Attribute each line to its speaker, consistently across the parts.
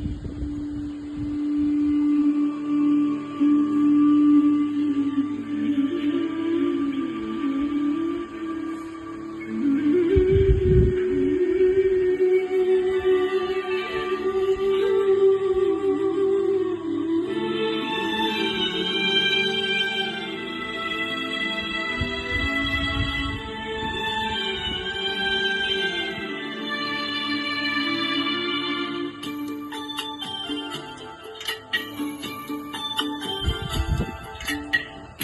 Speaker 1: Thank you.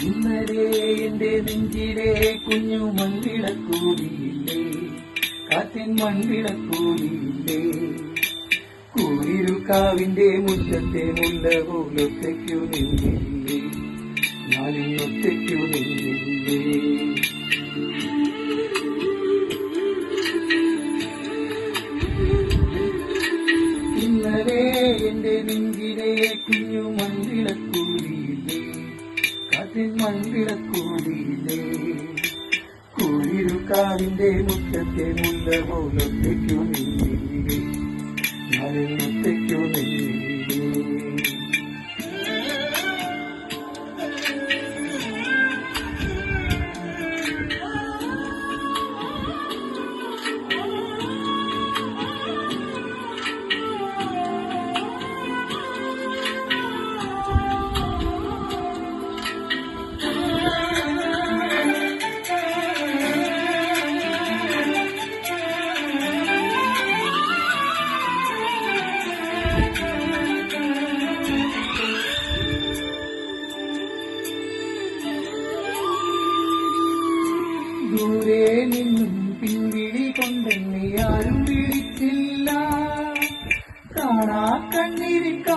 Speaker 1: ഇന്നലെ എന്റെ നെഞ്ചിലെ കുഞ്ഞു മൺവിളക്കൂടിയില്ലേ കാറ്റിൻ കൂരിരു കൂരിരുക്കാവിന്റെ മുറ്റത്തെ മുല്ല പോലൊറ്റയ്ക്കു നിന്നില്ലേ? ഞാനിന്നൊറ്റയ്ക്കു നിന്നില്ലേ? ഇന്നലെ എന്റെ നെഞ്ചിലെ കുഞ്ഞു മൺവിളക്കൂടിയില്ലേ കാറ്റിൻ മൺവിളക്കൂടിയില്ലേ കുളിരുക്കാവിന്റെ മുറ്റത്തെ മുല്ല മൗലത്തേക്കു നീ ഞാനൊറ്റയ്ക്കു നിന്നില്ലേ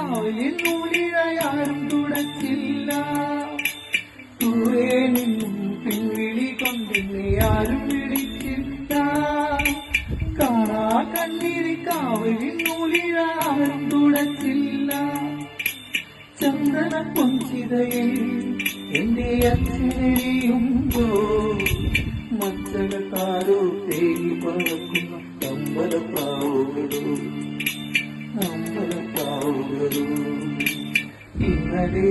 Speaker 1: കാവലിൽ നൂലിഴയാരും തുടച്ചില്ല. ദൂരെ നിന്നും പിൻവിളി കൊണ്ടെന്നെ ആരും വിളിച്ചില്ല. കാണാ കണ്ണീരിൻ കാവലിൽ നൂലിഴയാരും തുടച്ചില്ല. ചന്ദന പൊഞ്ചിതയിൽ എന്റെ അച്ഛനെരിയുമ്പോ മക്കളെ ഇന്നലെ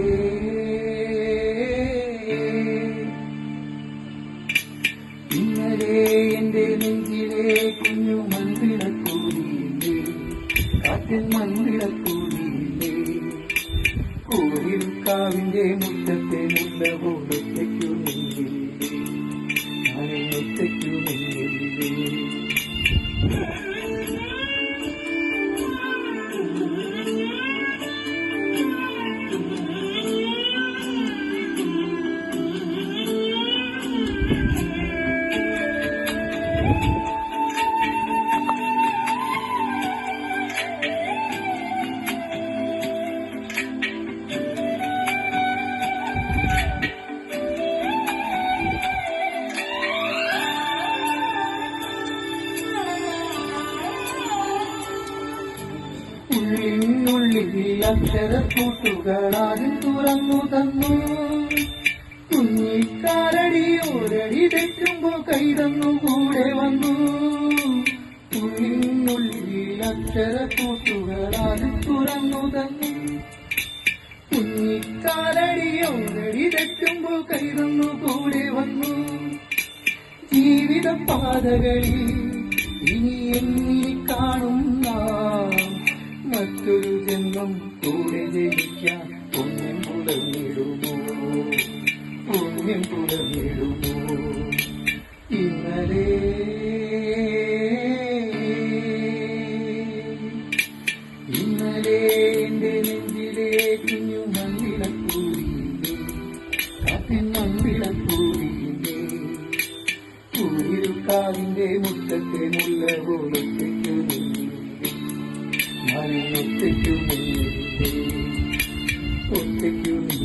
Speaker 1: ഇന്നലെ എന്റെ നെഞ്ചിലെ കുഞ്ഞു മന്ദിരക്കൂടിയില്ലേ കാറ്റിൽ മന്ദിരക്കൂടിയില്ലേ കോവിൽക്കാവിന്റെ മുറ്റത്തെ മുല്ല പോലൊറ്റയ്ക്കു നിന്നില്ലേ ഞാനൊറ്റയ്ക്കു നിന്നില്ലേ ഉള്ളിനുള്ളിൽ അക്ഷരക്കൂട്ടുകളാരും തുറന്നു തന്നു. കുഞ്ഞിക്കാരടി ഒരടി തെറ്റുമ്പോൾ കൈതന്നു കൂടെ വന്നു. കുഞ്ഞിനുള്ളിൽ അക്ഷരക്കൂട്ടുകളാരും തുറന്നു തന്നു. കുഞ്ഞിക്കാരടി ഒരടി തെറ്റുമ്പോൾ കൈതന്നു കൂടെ വന്നു. ജീവിത പാതകളിൽ ഇനി എന്നിൽ കാണും നാം മറ്റൊരു ജന്മം കൂടെ ജയിക്കാൻ പുണ്യം പുലർന്നിടുമോ? പുണ്യം പുലർന്നിടുമോ? ഒത്തയ്ക്കു നീ ഒത്തയ്ക്കു നീ